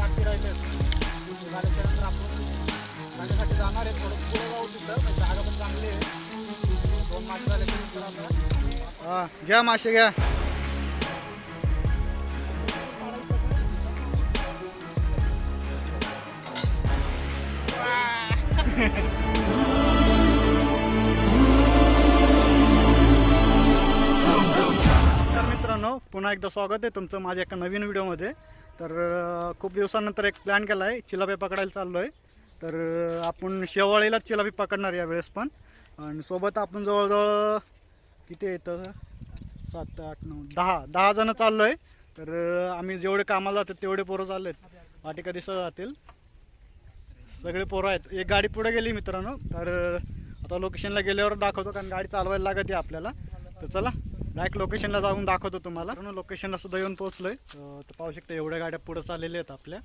बाकी राहिले. म्हणजे झाल्याच्यानंतर आपण माझ्यासाठी जाणार आहे थोडं पुढे जाऊ तिथं. पण जागा पण चांगली आहे. दोन मासे झाल्याच्यानंतर आता. हा घ्या मासे घ्या. तर मित्रांनो पुन्हा एकदा स्वागत आहे तुमचं माझ्या एका नवीन व्हिडिओमध्ये. तर खूप दिवसानंतर एक प्लॅन केला आहे चिलापी पकडायला चाललो आहे तर आपण शेवाळीलाच चिलापी पकडणार यावेळेस पण. आणि सोबत आपण जवळजवळ किती येतं सात आठ नऊ दहा दहा जणं चाललो आहे तर आम्ही जेवढे कामाला जातात तेवढे पोरं चालले आहेत वाटिका दिसत जातील? सगळे पोरं आहेत. एक गाडी पुढे गेली मित्रांनो. तर आता लोकेशनला गेल्यावर दाखवतो कारण गाडी चालवायला लागत आहे आपल्याला. तर चला. डायरेक्ट लोकेशनला जाऊन दाखवतो तुम्हाला. लोकेशनला सुद्धा येऊन पोहोचलोय. तर पाहू शकता एवढ्या गाड्या पुढे चाललेल्या आहेत आपल्या.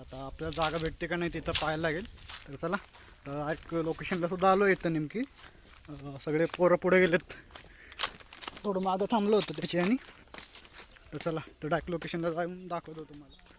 आता आपल्याला जागा भेटते का नाही तिथं पाहायला लागेल. तर चला डायरेक्ट लोकेशनला सुद्धा आलो इथं नेमकी. सगळे पोरं पुढे गेलेत. थोडं मागं थांबलो होतं त्याची आणि तर चला तर डायरेक्ट लोकेशनला जाऊन दाखवतो तुम्हाला.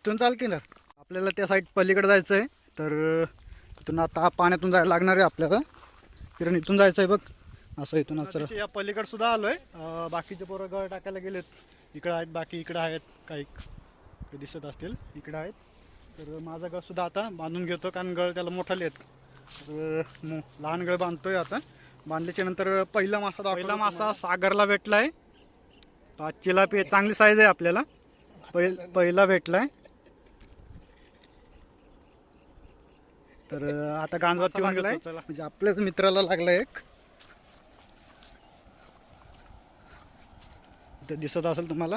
इथून चाल की ना आपल्याला त्या साईड पलीकडे जायचं आहे तर इथून आता पाण्यातून जायला लागणार आहे आपल्याला. किरण इथून जायचं आहे बघ. असं इथून असं. या पलीकडे सुद्धा आलोय. अं, बाकीचे पोरं गळ टाकायला गेलेत. इकडे आहेत बाकी इकडे आहेत. काही दिसत असतील इकडे आहेत. तर माझा गळ सुद्धा आता बांधून घेतो कारण गळ त्याला मोठाले आहेत तर मो- लहान गळ बांधतोय आता. बांधल्याच्या नंतर पहिला मासा पहिला मासा सागरला चिलापी आहे, चांगली साईज आहे आपल्याला. पहिल पहिला भेटलाय. तर आता गांजवात ठेवून गेलाय म्हणजे आपल्याच मित्राला लागलाय एक. दिसत असेल तुम्हाला.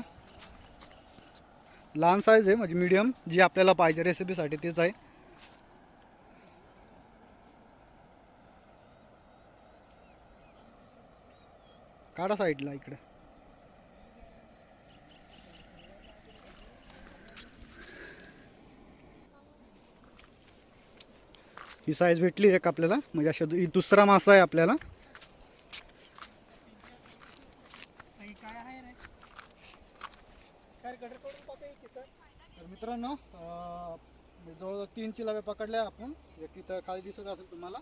लहान साईज आहे म्हणजे मीडियम जी आपल्याला पाहिजे रेसिपीसाठी तेच आहे. काढा साईडला इकडे. ही साईज भेटली एक आपल्याला. म्हणजे अशा ही दुसरा मासा आहे आपल्याला. तर मित्रांनो जवळजवळ तीन चिलावे पकडले आपण. एक तिथं खाली दिसत असेल तुम्हाला.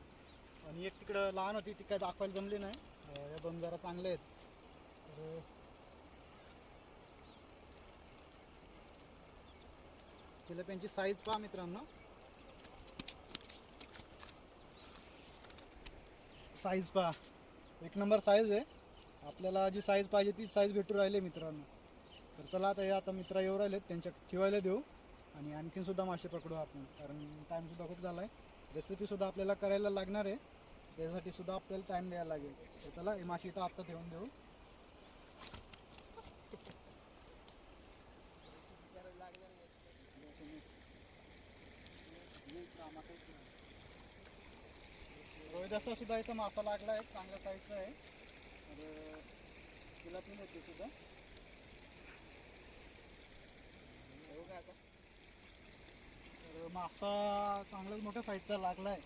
आणि एक तिकडं लहान होती ती काय दाखवायला जमली नाही. या दोन जरा चांगले आहेत. तर चिलाप्यांची साईज पहा मित्रांनो. साईज पहा. एक नंबर साईज आहे. आपल्याला जी साईज पाहिजे ती साईज भेटू राहिली मित्रांनो. तर चला आता हे आता मित्र येऊ राहिलेत. त्यांच्या ठेवायला देऊ. आणि आणखीन सुद्धा मासे पकडू आपण. कारण टाईमसुद्धा खूप झाला आहे रेसिपीसुद्धा आपल्याला करायला लागणार आहे. त्यासाठी सुद्धा आपल्याला टाईम द्यायला लागेल. तर चला हे मासे इथं आत्ता ठेवून देऊ. रोहिदासा सुद्धा इथं मासा लागला आहे चांगल्या साईजचा आहे. तर तिला पण होती सुद्धा. काय आता. तर मासा चांगलाच मोठ्या साईजचा लागला आहे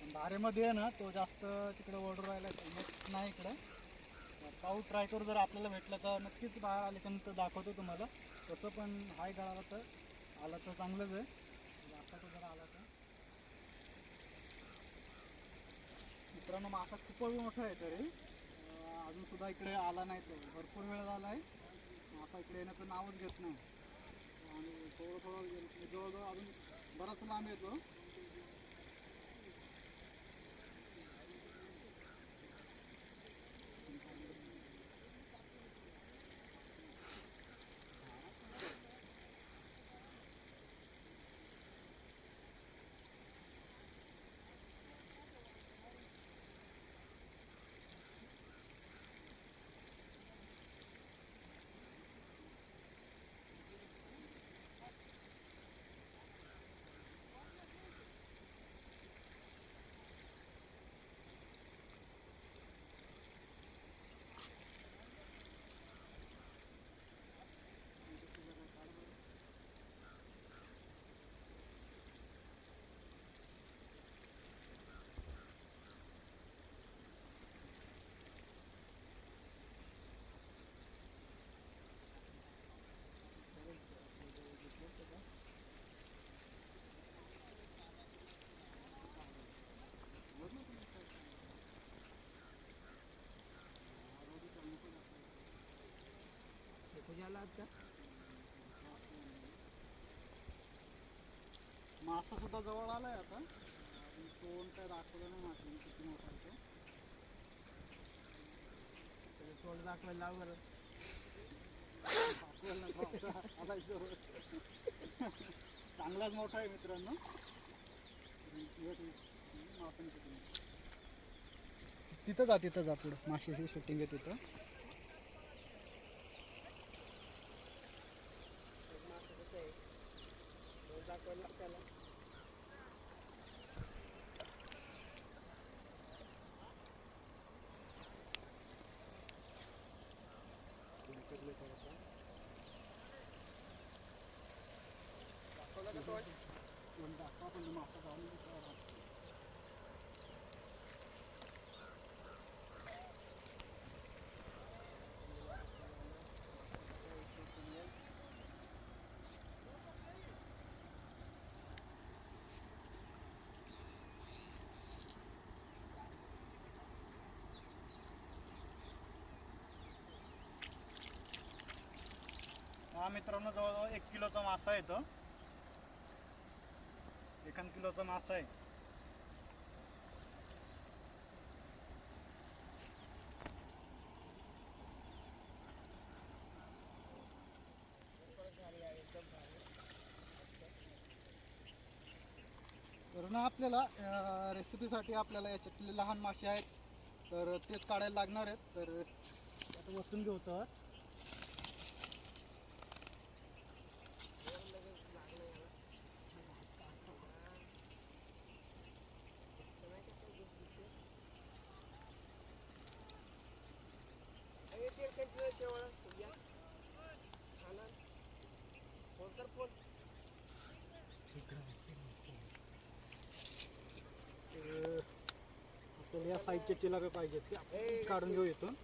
पण धारेमध्ये आहे ना तो जास्त तिकडे ओढून राहिला नाही इकडे. पाऊ ट्राय करू जर आपल्याला भेटलं तर. नक्कीच बाहेर आल्याच्यानंतर दाखवतो तुम्हाला. तसं पण हाय गळाला तर आला तर चांगलंच आहे आता तो जरा आला तर मित्रांनो मासा खूपच मोठा आहे तरी. अजून सुद्धा इकडे आला नाही तो. भरपूर वेळ झाला आहे. मासा इकडे येण्याचं नावच घेत नाही. आणि थोडं थोडं जवळजवळ अजून बराच लांब येतो. आता मासा सुद्धा जवळ आलाय आता कोण काय दाखवलं नाही मासे किती मोठा आहे तो. तोंड दाखवायला लाव बरं. चांगलाच मोठा आहे मित्रांनो. तिथं जा तिथं जा पुढं माशाची शूटिंग आहे तिथं मासा कसं आहे तोंड दाखवायला लाव त्याला दाखवला का तोंड कोण दाखवा पण मासा जाऊन हा मित्रांनो जवळजवळ एक किलोचा मासा येतो. एखाद किलोचा मासा आहे. तर ना आपल्याला रेसिपीसाठी आपल्याला याच्यातले लहान मासे आहेत. तर तेच काढायला लागणार आहेत. तर आता वस्तून घेऊ तर फोन कर फोन तर आपल्याला या साईजचे चिलापे पाहिजेत ते आपण काढून घेऊ इथून.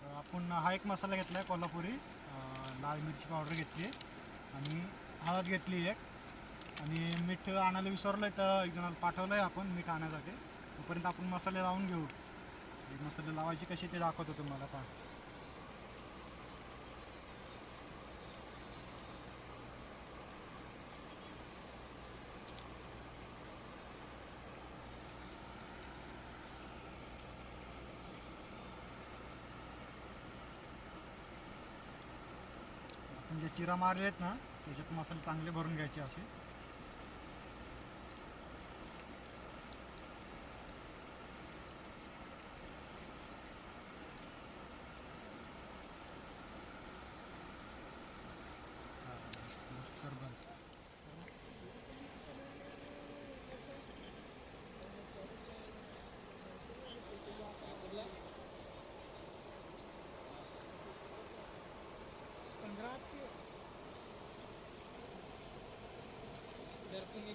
तर आपण हा एक मसाला घेतला आहे कोल्हापुरी. अं, लाल मिरची पावडर घेतली आणि हळद घेतली एक. आणि मीठ आणायला विसरलं आहे तर एक जणाला पाठवलं आहे आपण मीठ आणण्यासाठी तोपर्यंत आपण मसाले लावून घेऊ. हे मसाले लावायचे कसे ते दाखवतो तुम्हाला पहा. म्हणजे चिरा मारले आहेत ना त्याच्यात मसाले चांगले भरून घ्यायचे असे जर तुम्ही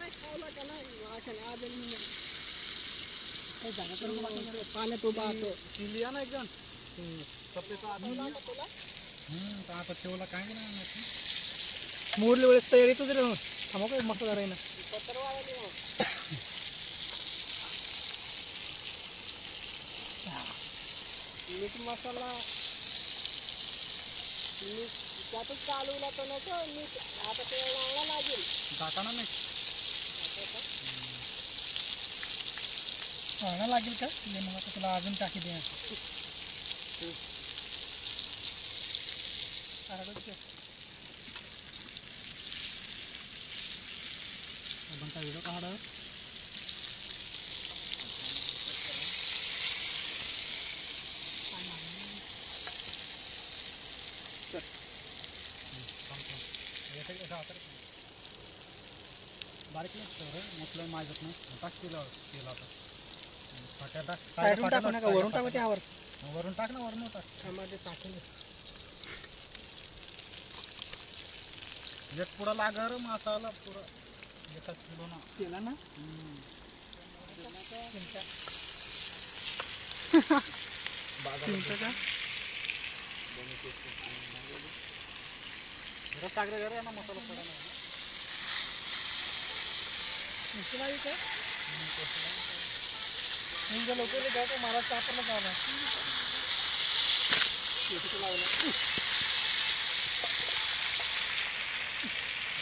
पाण्यात उभा होतो चिलिया ना एकदम सफेचा आता आता ठेवला काय नाही मोरले वेळेस तयारी तुझं रे थांबा काय मस्त जरा ना. मीठ मसाला मीठ त्यातच चालवला तर नको मीठ. आता ते लावला लागेल. टाकाना नाही. लावणं लागेल का? म्हणजे मग आता तुला अजून टाकी दे. आपण काय व्हिडिओ काढा बारीक नाही सर म्हटलं माझ्यात नाही. टाक केलं केलं आता. फाट्या टाक. साईडून फाट्या टाकू नका टाक, वरून टाकू त्यावर. वरून टाक ना वरून टाक. त्यामध्ये टाकून एक पुढं लागर मसाला पुरं एकाच किलो ना. केला ना? घरात टाकले ना मसाला पडायला मुसलाई का म्हणजे लोक जाऊ का मला चापरला जावं लावलं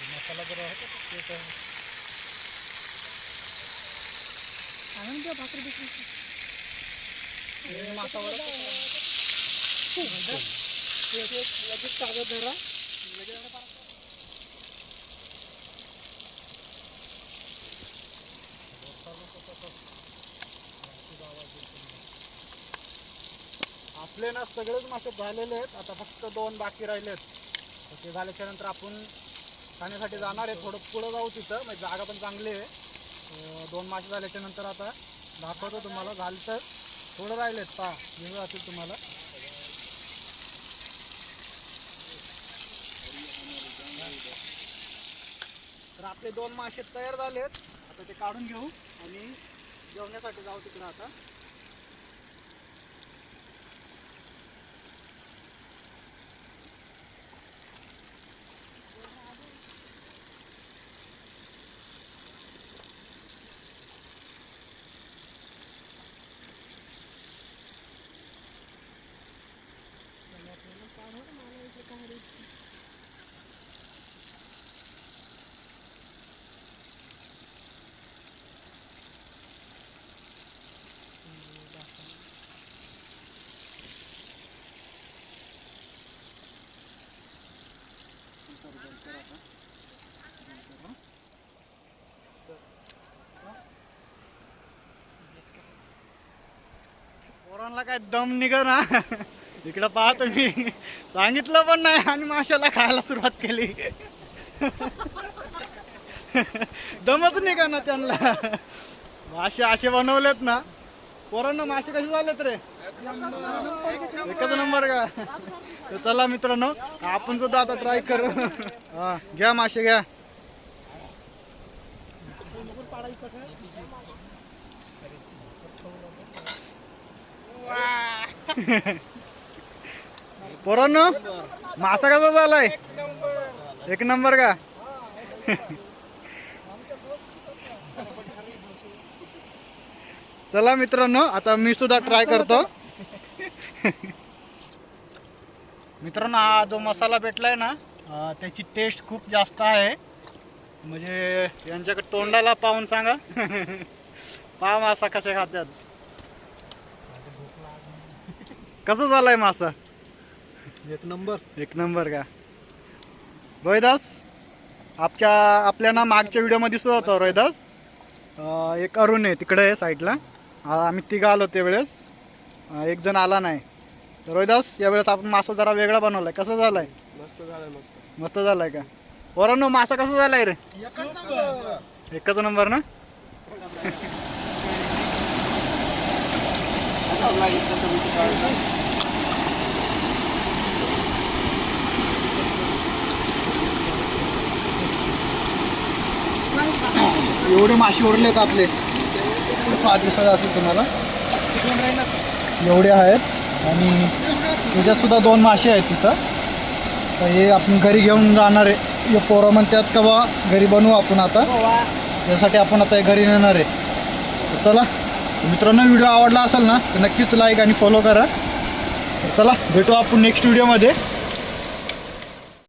मसाला जरा होता ते तर आणून द्या भाकरी बिकरी लगेच कागद धरा आपले ना सगळेच मासे झालेले आहेत. आता फक्त दोन बाकी राहिले आहेत ते झाल्याच्यानंतर आपण खाण्यासाठी जाणार आहे. थोडं पुढं जाऊ तिथं. म्हणजे जागा पण चांगली आहे. दोन मासे झाल्याच्यानंतर आता दाखवतो तुम्हाला. झालं तर थोडं राहिलेत. पहा. वेगळं असेल तुम्हाला. तर आपले दोन मासे तयार झाले आहेत आता ते काढून घेऊ आणि जेवण्यासाठी जाऊ तिकडं आता. माशाला काय दम निघ ना? इकडं पाहतो मी सांगितलं पण नाही आणि माशाला खायला सुरुवात केली. दमच निघा ना त्यांना. मासे असे बनवलेत ना. पोरांना मासे कसे झालेत रे? एकच नंबर का? तर चला मित्रांनो आपण सुद्धा आता ट्राय करू. हा घ्या मासे घ्या. पोरांनो मासा कसा झालाय? एक नंबर का? चला मित्रांनो आता मी सुद्धा ट्राय करतो. मित्रांनो हा जो मसाला भेटलाय ना त्याची टेस्ट खूप जास्त आहे. म्हणजे यांच्याकडे तोंडाला पाहून सांगा. पहा मासा कसे खात्यात. कसं झालाय मासा? एक नंबर. एक नंबर का? रोहिदास आपच्या आपल्या ना मागच्या व्हिडिओमध्ये सुद्धा होता रोहिदास. अं, एक अरुण आहे तिकडे आहे साईडला. आ- आम्ही तिघं आलो त्यावेळेस. अं, एक जण आला नाही. तर रोहिदास यावेळेस आपण मासा जरा वेगळा बनवलाय. कसं झालाय? मस्त झालं मस्त. मस्त झालाय का? वरण मासा कसा झालाय रे? एकच नंबर. ना? एवढे मासे उरलेत आपले. पाच दिवसात असेल तुम्हाला. एवढे आहेत. आणि त्याच्यातसुद्धा दोन मासे आहेत तिथं. तर हे आपण घरी घेऊन जाणार आहे. हे पोरं म्हणतात का बा घरी बनवू आपण आता. त्यासाठी आपण आता घरी नेणार आहे. चला मित्रांनो व्हिडिओ आवडला असेल ना तर नक्कीच लाईक आणि फॉलो करा. चला भेटू आपण नेक्स्ट व्हिडिओमध्ये